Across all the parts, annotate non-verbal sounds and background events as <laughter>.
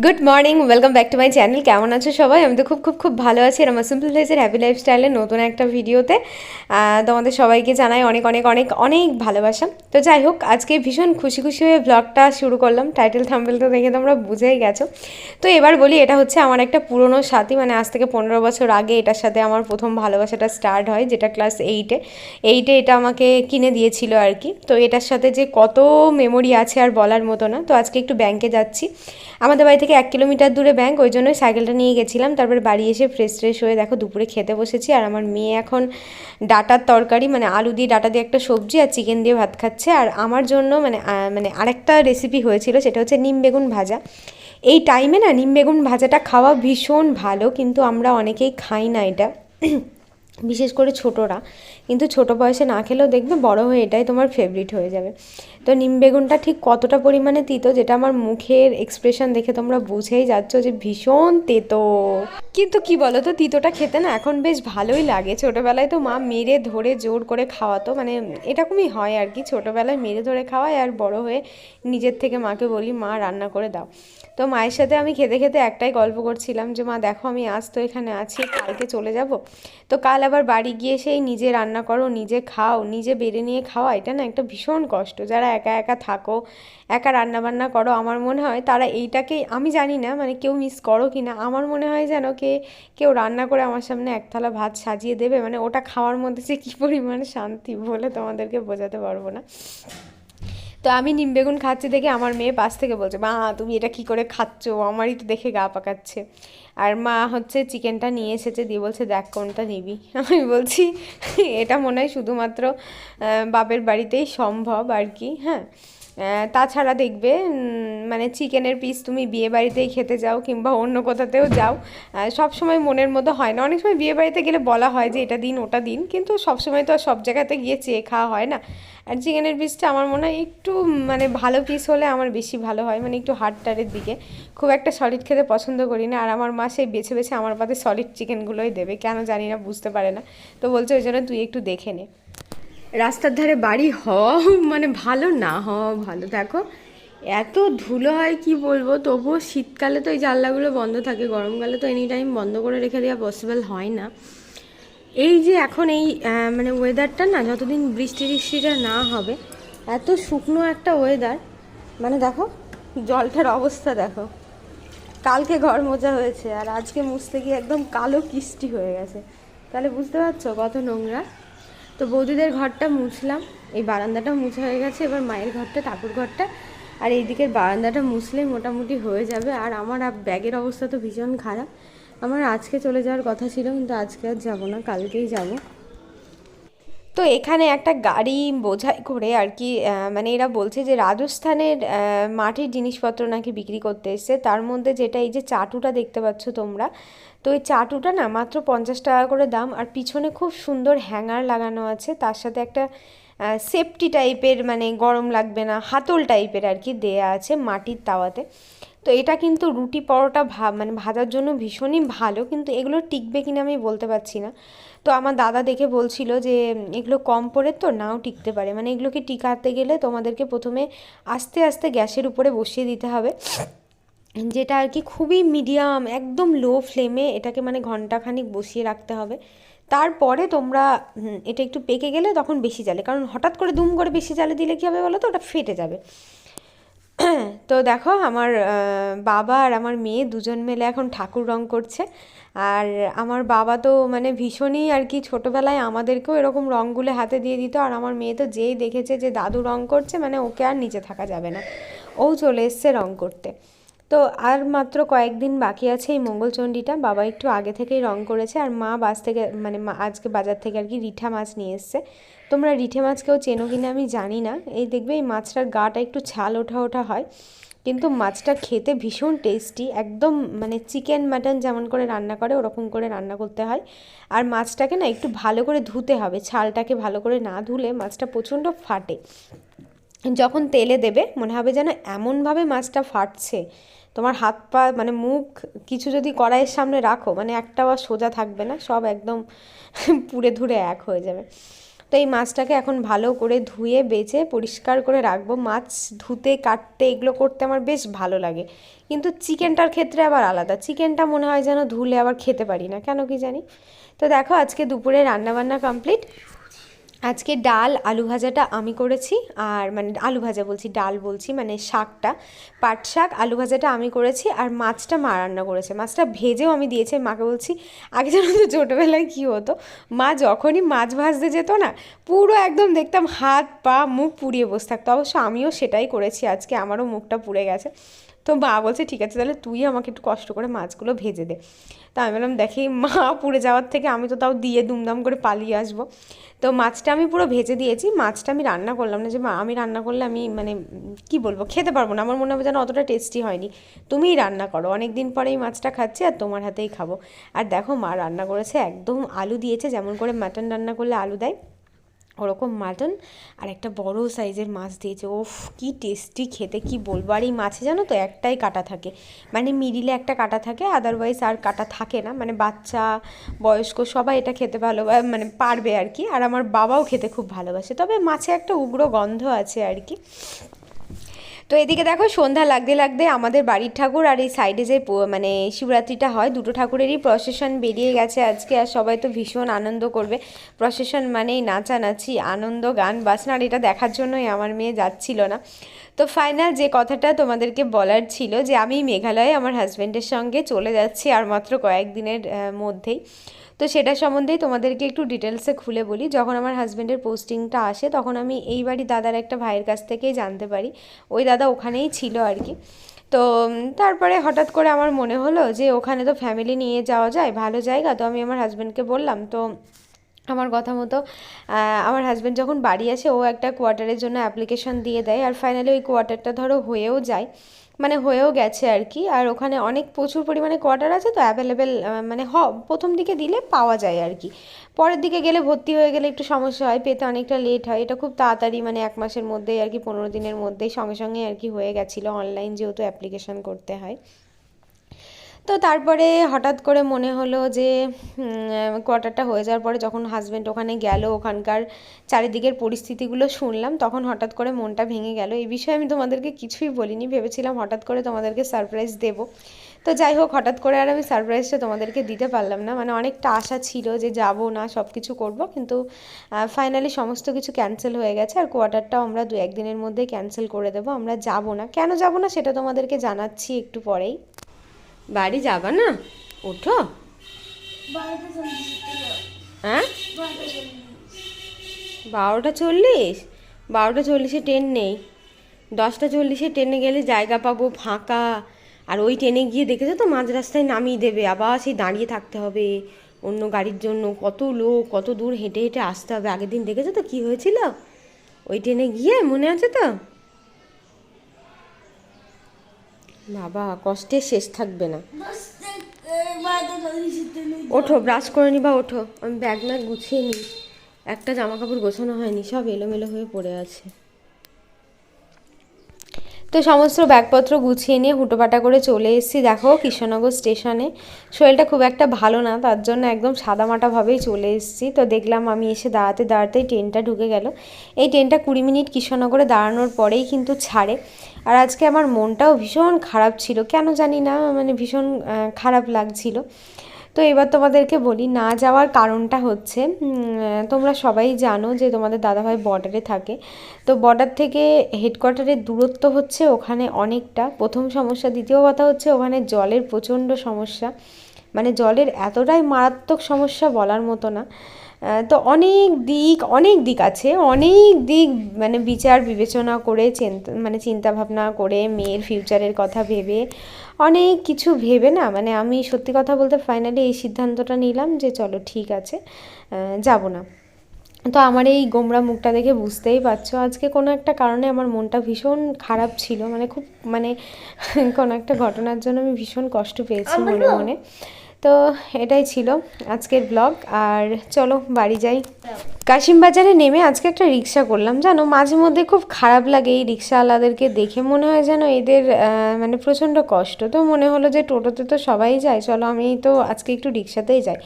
Good morning welcome back to my channel কেমন আছো সবাই? আমি তো খুব খুব খুব ভালো আছি আর আমার সিম্পল প্লেসের হ্যাপি লাইফস্টাইলের নতুন একটা ভিডিওতে তোমাদের সবাইকে জানাই অনেক অনেক অনেক অনেক ভালোবাসা। তো যাই হোক, আজকে ভীষণ খুশি খুশি হয়ে ব্লগটা শুরু করলাম। টাইটেল থাম্বেল তো দেখে তোমরা বুঝেই গেছো। তো এবার বলি, এটা হচ্ছে আমার একটা পুরনো সাথী মানে আজ থেকে পনেরো বছর আগে এটার সাথে আমার প্রথম ভালোবাসাটা স্টার্ট হয়, যেটা ক্লাস এইটে এইটে এটা আমাকে কিনে দিয়েছিল আর কি। তো এটার সাথে যে কত মেমোরি আছে আর বলার মতো না। তো আজকে একটু ব্যাংকে যাচ্ছি। আমাদের বাড়ি থেকে এক কিলোমিটার দূরে ব্যাংক ওই জন্যই সাইকেলটা নিয়ে গেছিলাম। তারপর বাড়ি এসে ফ্রেশ ফ্রেশ হয়ে দেখো দুপুরে খেতে বসেছি। আর আমার মেয়ে এখন ডাটার তরকারি মানে আলু দিয়ে ডাটা দিয়ে একটা সবজি আর চিকেন দিয়ে ভাত খাচ্ছে। আর আমার জন্য মানে মানে আরেকটা রেসিপি হয়েছিল, সেটা হচ্ছে নিম বেগুন ভাজা। এই টাইমে না নিম বেগুন ভাজাটা খাওয়া ভীষণ ভালো, কিন্তু আমরা অনেকেই খাই না এটা। <clears throat> বিশেষ করে ছোটরা। কিন্তু ছোট বয়সে না খেলেও দেখবে বড় হয়ে এটাই তোমার ফেভারিট হয়ে যাবে। তো নিম বেগুনটা ঠিক কতটা পরিমাণে তিতো যেটা আমার মুখের এক্সপ্রেশন দেখে তোমরা বুঝেই যাচ্ছ যে ভীষণ তেতো। কিন্তু কি বলো তো তিতোটা খেতে না এখন বেশ ভালোই লাগে। ছোটোবেলায় তো মা মেরে ধরে জোর করে খাওয়াতো মানে এরকমই হয় আর কি। ছোটোবেলায় মেরে ধরে খাওয়ায় আর বড় হয়ে নিজের থেকে মাকে বলি, মা, রান্না করে দাও। তো মায়ের সাথে আমি খেতে খেতে একটাই গল্প করছিলাম যে, মা, দেখো আমি আজ তো এখানে আছি, কালকে চলে যাব। তো কাল আবার বাড়ি গিয়ে সেই নিজে রান্না করো, নিজে খাও, নিজে বেড়ে নিয়ে খাওয়া, এটা না একটা ভীষণ কষ্ট। যারা একা একা থাকো, একা রান্না বান্না করো, আমার মনে হয় তারা এইটাকেই, আমি জানি না মানে কেউ মিস করো কি না আমার মনে হয় যেন কে, কেউ রান্না করে আমার সামনে এক থালা ভাত সাজিয়ে দেবে মানে ওটা খাওয়ার মধ্যে যে কী পরিমাণে শান্তি বলে তোমাদেরকে বোঝাতে পারব না। তো আমি নিম বেগুন খাচ্ছি দেখে আমার মেয়ে পাশ থেকে বলছে, মা, তুমি এটা কি করে খাচ্ছ? আমারই তো দেখে গা পাকাচ্ছে। আর মা হচ্ছে চিকেনটা নিয়ে এসেছে, দিয়ে বলছে, দেখ কোনটা নিবি? <laughs> আমি বলছি, এটা মনে হয় শুধুমাত্র বাপের বাড়িতেই সম্ভব আর কি হ্যাঁ? তাছাড়া দেখবে মানে চিকেনের পিস তুমি বিয়ে বাড়িতেই খেতে যাও কিংবা অন্য কোথাতেও যাও সব সময় মনের মতো হয় না। অনেক সময় বিয়ে বাড়িতে গেলে বলা হয় যে, এটা দিন, ওটা দিন, কিন্তু সব সময় তো আর সব জায়গাতে গিয়ে চেয়ে খাওয়া হয় না। আর চিকেনের পিসটা আমার মনে হয় একটু মানে ভালো পিস হলে আমার বেশি ভালো হয় মানে একটু হাড়টারের দিকে। খুব একটা সলিড খেতে পছন্দ করি না। আর আমার মা সেই বেছে বেছে আমার পাতে সলিড চিকেনগুলোই দেবে, কেন জানি না, বুঝতে পারে না। তো বলছে ওই জন্য তুই একটু দেখে নে। রাস্তার ধারে বাড়ি হওয়া মানে ভালো না হওয়া ভালো। দেখো, এত ধুলো হয়, কি বলব? তবুও শীতকালে তো এই জানলাগুলো বন্ধ থাকে, গরমকালে তো এনি টাইম বন্ধ করে রেখে দেওয়া পসিবল হয় না। এই যে এখন এই মানে ওয়েদারটা না, যতদিন বৃষ্টি টিষ্টিটা না হবে, এত শুকনো একটা ওয়েদার মানে দেখো, জলটার অবস্থা দেখো। কালকে ঘর মোজা হয়েছে আর আজকে মুছতে গিয়ে একদম কালো কিস্টি হয়ে গেছে। তাহলে বুঝতে পারছ কত নোংরা? তো বৌদিদের ঘরটা মুছলাম, এই বারান্দাটা মুছা হয়ে গেছে, এবার মায়ের ঘরটা, ঠাকুর ঘরটা, আর এই দিকের বারান্দাটা মুছলেই মোটামুটি হয়ে যাবে। আর আমার ব্যাগের অবস্থা তো ভীষণ খারাপ। আমার আজকে চলে যাওয়ার কথা ছিল, কিন্তু আজকে আর যাব না, কালকেই যাব। তো এখানে একটা গাড়ি বোঝাই করে আর কি মানে এরা বলছে যে রাজস্থানের মাটির জিনিসপত্র নাকি বিক্রি করতে এসছে। তার মধ্যে যেটা এই যে চাটুটা দেখতে পাচ্ছ তোমরা, তো এই চাটুটা না মাত্র পঞ্চাশ টাকা করে দাম। আর পিছনে খুব সুন্দর হ্যাঙ্গার লাগানো আছে। তার সাথে একটা সেফটি টাইপের মানে গরম লাগবে না, হাতল টাইপের আর কি দেয়া আছে মাটির তাওয়াতে। তো এটা কিন্তু রুটি পরোটা ভা মানে ভাজার জন্য ভীষণই ভালো, কিন্তু এগুলো টিকবে কিনা আমি বলতে পারছি না। তো আমার দাদা দেখে বলছিল যে, এগুলো কম পড়ে তো নাও টিকতে পারে। মানে এগুলোকে টিকাতে গেলে তোমাদেরকে প্রথমে আস্তে আস্তে গ্যাসের উপরে বসিয়ে দিতে হবে। যেটা আর কি খুবই মিডিয়াম একদম লো ফ্লেমে এটাকে মানে ঘন্টাখানিক বসিয়ে রাখতে হবে। তারপরে তোমরা এটা একটু পেকে গেলে তখন বেশি জালে কারণ হঠাৎ করে দুম করে বেশি জালে দিলে কী হবে বলো তো ওটা ফেটে যাবে। <clears throat> তো দেখো, আমার বাবা আর আমার মেয়ে দুজন মিলে এখন ঠাকুর রং করছে। আর আমার বাবা তো মানে ভীষণই আর কি ছোটোবেলায় আমাদেরকেও এরকম রঙগুলো হাতে দিয়ে দিত। আর আমার মেয়ে তো যেই দেখেছে যে দাদু রং করছে মানে ওকে আর নিচে থাকা যাবে না। ও চলে এসছে রং করতে। তো আর মাত্র কয়েকদিন বাকি আছে এই মঙ্গলচণ্ডীটা বাবা একটু আগে থেকেই রং করেছে আর মা বাস থেকে মানে আজকে বাজার থেকে আর কি রিঠা মাছ নিয়ে এসছে। তোমরা রিঠে মাছ কেউ চেনো কিনা আমি জানি না। এই দেখবে এই মাছটার গাটা একটু ছাল ওঠা ওঠা হয়, কিন্তু মাছটা খেতে ভীষণ টেস্টি, একদম মানে চিকেন, মাটন যেমন করে রান্না করে ওরকম করে রান্না করতে হয়। আর মাছটাকে না একটু ভালো করে ধুতে হবে, ছালটাকে ভালো করে না ধুলে মাছটা প্রচণ্ড ফাটে। যখন তেলে দেবে, মনে হবে যেন এমনভাবে মাছটা ফাটছে। তোমার হাত পা মানে মুখ, কিছু যদি কড়াইয়ের সামনে রাখো মানে একটাও আর সোজা থাকবে না, সব একদম <laughs> পুড়ে ধুরে এক হয়ে যাবে। তো এই মাছটাকে এখন ভালো করে ধুয়ে, বেছে, পরিষ্কার করে রাখব। মাছ ধুতে, কাটতে, এগুলো করতে আমার বেশ ভালো লাগে। কিন্তু চিকেনটার ক্ষেত্রে আবার আলাদা। চিকেনটা মনে হয় যেন ধুলে আবার খেতে পারি না, কেন কি জানি? তো দেখো, আজকে দুপুরে রান্নাবান্না কমপ্লিট আজকে ডাল, আলু ভাজাটা আমি করেছি, আর মানে আলু ভাজা বলছি, ডাল বলছি মানে শাকটা। পাট শাক, আলু ভাজাটা আমি করেছি, আর মাছটা মা রান্না করেছে। মাছটা ভেজেও আমি দিয়েছি মাকে বলছি, আগে যেন তো ছোটোবেলায় কী হতো? মা যখনই মাছ ভাজতে যেত না, পুরো একদম দেখতাম হাত, পা, মুখ পুড়িয়ে বসে থাকতো। অবশ্য আমিও সেটাই করেছি, আজকে আমারও মুখটা পুড়ে গেছে। তো মা বলছে, ঠিক আছে, তাহলে তুই আমাকে একটু কষ্ট করে মাছগুলো ভেজে দে। তা আমি বললাম, দেখি মা পুড়ে যাওয়ার থেকে আমি তো তাও দিয়ে দুমদাম করে পালিয়ে আসব। তো মাছটা আমি পুরো ভেজে দিয়েছি, মাছটা আমি রান্না করলাম না যে, মা, আমি রান্না করলে আমি মানে কি বলব, খেতে পারব না, আমার মনে হবে যেন অতটা টেস্টি হয়নি। তুমিই রান্না করো অনেক দিন পরে এই মাছটা খাচ্ছি আর তোমার হাতেই খাব। আর দেখো মা রান্না করেছে, একদম আলু দিয়েছে, যেমন করে মাটন রান্না করলে আলু দেয়। ওরকম মাটন আর একটা বড় সাইজের মাছ দিয়েছে। ওফ, কি টেস্টি খেতে, কি বলব? আর এই মাছে জানো তো একটাই কাটা থাকে। মানে মিডিলে একটা কাটা থাকে আদারওয়াইজ আর কাটা থাকে না। মানে বাচ্চা, বয়স্ক সবাই এটা খেতে ভালো মানে পারবে আর কি। আর আমার বাবাও খেতে খুব ভালোবাসে। তবে মাছে একটা উগ্র গন্ধ আছে আর কি। তো এদিকে দেখো সন্ধ্যা লাগতে লাগতে আমাদের বাড়ির ঠাকুর আর এই সাইডে যে মানে শিবরাত্রিটা হয়, দুটো ঠাকুরেরই প্রসেশন বেরিয়ে গেছে আজকে আর সবাই তো ভীষণ আনন্দ করবে। প্রসেশন মানেই নাচানাচি, আনন্দ, গান, বাজনা আর এটা দেখার জন্যই আমার মেয়ে যাচ্ছিল না। তো ফাইনাল যে কথাটা তোমাদেরকে বলার ছিল যে আমি মেঘালয়ে আমার হাজব্যান্ডের সঙ্গে চলে যাচ্ছি আর মাত্র কয়েকদিনের মধ্যেই। তো সেটা সম্বন্ধেই তোমাদেরকে একটু ডিটেলসে খুলে বলি। যখন আমার হাজব্যান্ডের পোস্টিংটা আসে, তখন আমি এই বাড়ি দাদার একটা ভাইয়ের কাছ থেকেই জানতে পারি। ওই দাদা ওখানেই ছিল আর কি। তো তারপরে হঠাৎ করে আমার মনে হলো যে, ওখানে তো ফ্যামিলি নিয়ে যাওয়া যায়, ভালো জায়গা। তো আমি আমার হাজব্যান্ডকে বললাম, তো আমার কথা মতো আমার হাজব্যান্ড যখন বাড়ি আসে, ও একটা কোয়ার্টারের জন্য অ্যাপ্লিকেশন দিয়ে দেয় আর ফাইনালি ওই কোয়ার্টারটা ধরো হয়েও যায় মানে হয়েও গেছে আর কি। আর ওখানে অনেক প্রচুর পরিমাণে কোয়ার্টার আছে তো অ্যাভেলেবেল মানে হ, প্রথম দিকে দিলে পাওয়া যায় আর কি। পরের দিকে গেলে ভর্তি হয়ে গেলে একটু সমস্যা হয়, পেতে অনেকটা লেট হয়। এটা খুব তাড়াতাড়ি মানে এক মাসের মধ্যেই আর কি, পনেরো দিনের মধ্যেই সঙ্গে সঙ্গে আর কি হয়ে গেছিল অনলাইন যেহেতু অ্যাপ্লিকেশন করতে হয়। তো তারপরে হঠাৎ করে মনে হলো যে কোয়ার্টারটা হয়ে যাওয়ার পরে যখন হাজব্যান্ড ওখানে গেল, ওখানকার চারিদিকের পরিস্থিতিগুলো শুনলাম, তখন হঠাৎ করে মনটা ভেঙে গেল। এই বিষয়ে আমি তোমাদেরকে কিছুই বলিনি, ভেবেছিলাম হঠাৎ করে তোমাদেরকে সারপ্রাইজ দেব। তো যাই হোক, হঠাৎ করে আর আমি সারপ্রাইজটা তোমাদেরকে দিতে পারলাম না। মানে অনেকটা আশা ছিল যে যাব না সব কিছু করব, কিন্তু ফাইনালি সমস্ত কিছু ক্যান্সেল হয়ে গেছে। আর কোয়ার্টারটাও আমরা দু একদিনের মধ্যে ক্যান্সেল করে দেবো, আমরা যাব না। কেন যাব না সেটা তোমাদেরকে জানাচ্ছি একটু পরেই। বাড়ি যাবা না? ওঠো হ্যাঁ? বারোটা চল্লিশ? বারোটা চল্লিশে ট্রেন নেই। দশটা চল্লিশে ট্রেনে গেলে জায়গা পাবো ফাঁকা। আর ওই ট্রেনে গিয়ে দেখেছ তো মাঝ রাস্তায় নামিয়ে দেবে। আবার সেই দাঁড়িয়ে থাকতে হবে। অন্য গাড়ির জন্য কত লোক কত দূর হেঁটে হেঁটে আসতে হবে। আগের দিন দেখেছ তো কী হয়েছিল? ওই ট্রেনে গিয়ে মনে আছে তো? বাবা কষ্টে শেষ থাকবে না। ওঠো ব্রাশ করে নিবা ওঠো। আমি ব্যাগ ম্যাগ গুছিয়ে নিই একটা জামা কাপড় গোছানো হয়নি সব এলোমেলো হয়ে পড়ে আছে। তো সমস্ত ব্যাগপত্র গুছিয়ে নিয়ে হুটোপাটা করে চলে এসেছি। দেখো কৃষ্ণনগর স্টেশনে। শরীরটা খুব একটা ভালো না, তার জন্য একদম সাদামাটাভাবেই চলে এসেছি। তো দেখলাম আমি এসে দাঁড়াতে দাঁড়াতেই ট্রেনটা ঢুকে গেল। এই ট্রেনটা কুড়ি মিনিট কৃষ্ণনগরে দাঁড়ানোর পরেই কিন্তু ছাড়ে। আর আজকে আমার মনটাও ভীষণ খারাপ ছিল, কেন জানি না মানে ভীষণ খারাপ লাগছিল। তো এবার তোমাদেরকে বলি, না যাওয়ার কারণটা হচ্ছে তোমরা সবাই জানো যে তোমাদের দাদাভাই বর্ডারে থাকে। তো বর্ডার থেকে হেডকোয়ার্টারের দূরত্ব হচ্ছে ওখানে অনেকটা। প্রথম সমস্যা, দ্বিতীয় কথা হচ্ছে ওখানে জলের প্রচণ্ড সমস্যা। মানে জলের এতটাই মারাত্মক সমস্যা বলার মতো না। তো অনেক দিক অনেক দিক আছে, অনেক দিক মানে বিচার, বিবেচনা করে চিন্তা মানে চিন্তাভাবনা করে মেয়ের ফিউচারের কথা ভেবে অনেক কিছু ভেবে না মানে আমি সত্যি কথা বলতে ফাইনালি এই সিদ্ধান্তটা নিলাম যে চলো ঠিক আছে যাব না। তো আমার এই গোমরা মুখটা দেখে বুঝতেই পারছ আজকে কোনো একটা কারণে আমার মনটা ভীষণ খারাপ ছিল মানে খুব মানে <laughs> কোনো একটা ঘটনার জন্য আমি ভীষণ কষ্ট পেয়েছি মনে মনে। তো এটাই ছিল আজকের ব্লগ আর চলো বাড়ি যাই। কাশিম বাজারে নেমে আজকে একটা রিক্সা করলাম, জানো? মাঝে মধ্যে খুব খারাপ লাগে এই রিক্সাওয়ালাদেরকে দেখে। মনে হয় যেন এদের মানে প্রচণ্ড কষ্ট। তো মনে হলো যে টোটোতে তো সবাই যায়, চলো আমি তো আজকে একটু রিক্সাতেই যাই।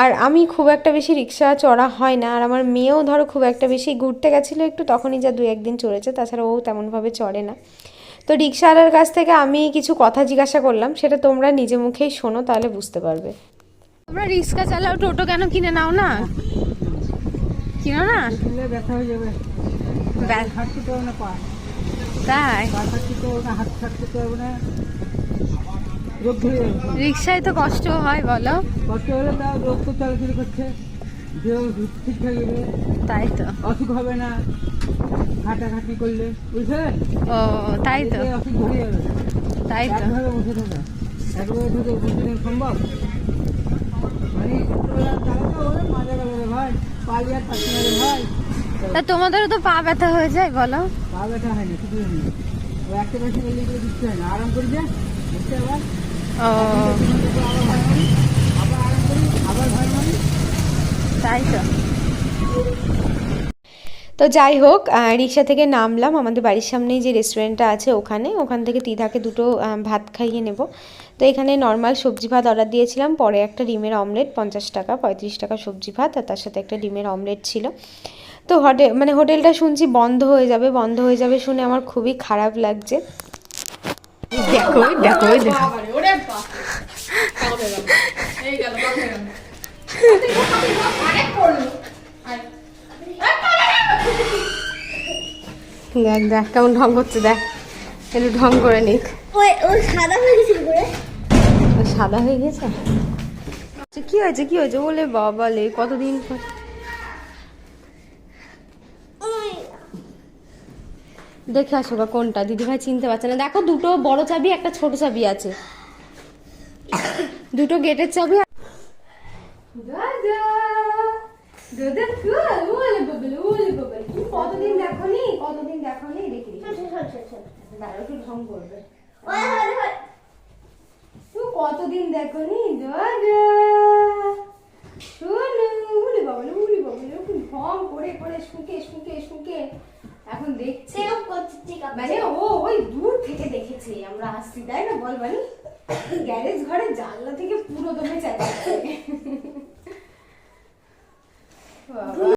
আর আমি খুব একটা বেশি রিক্সা চড়া হয় না, আর আমার মেয়েও ধরো খুব একটা বেশি ঘুরতে গেছিল একটু, তখনই যা দু একদিন চড়েছে, তাছাড়া ও তেমনভাবে চড়ে না। তো রিক্সাওয়ালার কাছ থেকে আমি কিছু কথা জিজ্ঞাসা করলাম সেটা তোমরা নিজে মুখেই শোনো তাহলে বুঝতে পারবে। তোমরা রিক্সা চালাও টোটো কেন কিনে নাও না? কিনো না? হয়ে তাই? রিক্সায় তো কষ্ট হয় বলো। কষ্ট হলে তাও রোগ তো চলাচল করছে। দেহ ঠিক থাকবে তাই তো। অসুখ হবে না। হাঁটাঘাটি করলে বুঝলেন? ও তাই তো। তাই তো। বসে থাকা। ঢুকে সম্ভব? মানে চালাতে গেল রে ভাই পালি আর পাচ্ছি না রে ভাই। তা তোমাদেরও তো পা ব্যথা হয়ে যায় বলো। পা ব্যথা হয় না কিছু ও একটা বেশি গেলে এগুলো দিচ্ছে হয় না। আরাম করে যায় বুঝতে আবার আবার আরাম করি আবার তাই তো। তো যাই হোক রিক্সা থেকে নামলাম। আমাদের বাড়ির সামনেই যে রেস্টুরেন্টটা আছে ওখানে ওখান থেকে তিধাকে দুটো ভাত খাইয়ে নেব। তো এখানে নর্মাল সবজি ভাত অর্ডার দিয়েছিলাম। পরে একটা ডিমের অমলেট পঞ্চাশ টাকা পঁয়ত্রিশ টাকা সবজি ভাত আর তার সাথে একটা ডিমের অমলেট ছিল। তো হোটেল মানে হোটেলটা শুনছি বন্ধ হয়ে যাবে বন্ধ হয়ে যাবে শুনে আমার খুবই খারাপ লাগছে। দেখো দেখো দেখো। <laughs> দেখ দেখ কেমন ঢং করছে দেখ। একটু ঢং করে নিক। সাদা হয়ে গেছিল সাদা হয়ে গেছে? আচ্ছা, কি হয়েছে কি হয়েছে? বলে বাবা লে কতদিন পর? দেখে আসো গা কোনটা দিদিভাই চিনতে পারছে না। দেখো দুটো বড় চাবি একটা ছোট চাবি আছে। দুটো গেটের চাবি দাদা দাদা কই? ওলে বাবালে, ওলে বাবালে। তুমি কতদিন দেখোনি? কতদিন দেখোনি? দেখি দাঁড়াও একটু ঢং করবে। তুমি কতদিন দেখোনি? দাদা শোনো উলি বাবলে উলি বাবলে ওরকম ঢং করে করে শুকে শুকে শুকে। এখন দেখছে। মানে ও ওই দূর থেকে দেখেছে। আমরা আসছি তাই না বল বানি? গ্যারেজ ঘরে জানলা থেকে পুরো দমে চাইছে